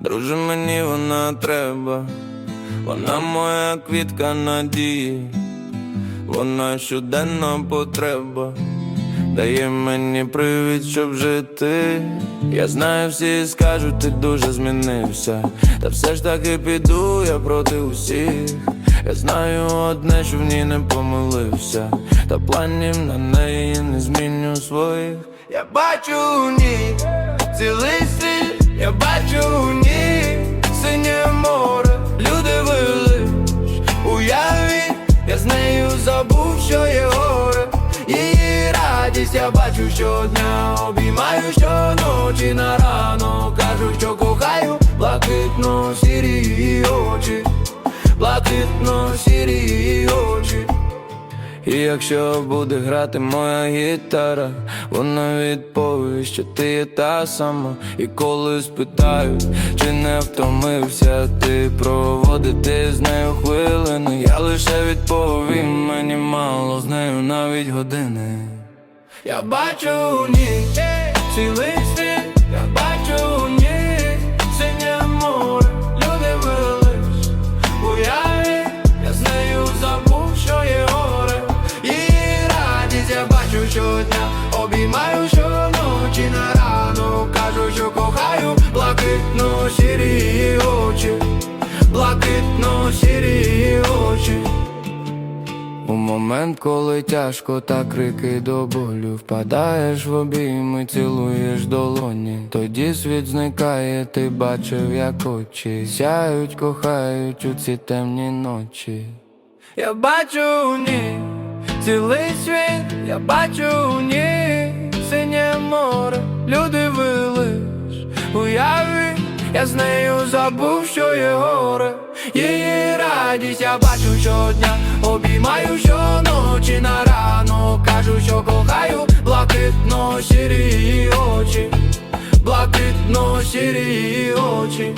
Друже, мені вона треба, вона моя квітка надії, вона щоденна потреба, дає мені привід, щоб жити. Я знаю, всі скажуть, ти дуже змінився. Та все ж таки піду я проти усіх. Я знаю одне, що в ній не помилився, та планів на неї не зміню своїх. Я бачу у ній цілий світ, я бачу у ній радість я бачу щодня, обіймаю щоночі на ранок Кажу, що кохаю блакитно сірі очі, блакитно сірі очі. І якщо буде грати моя гітара, вона відповість, що ти є та сама. І коли спитають, чи не втомився ти проводити з нею хвилини, я лише відповім, мені мало з нею навіть години. Я бачу у ній коли тяжко та крики до болю. Впадаєш в обійми, цілуєш долоні. Тоді світ зникає, ти бачив, як очі Сяють, кохають у ці темні ночі. Я бачу у ній цілий світ, я бачу у ній синє море, люди вилиш уяві, я з нею забув, що є горе. Її радість я бачу щодня, обіймаю щоночі на ранок Кажу, що кохаю блакитно сірі очі, блакитно сірі очі.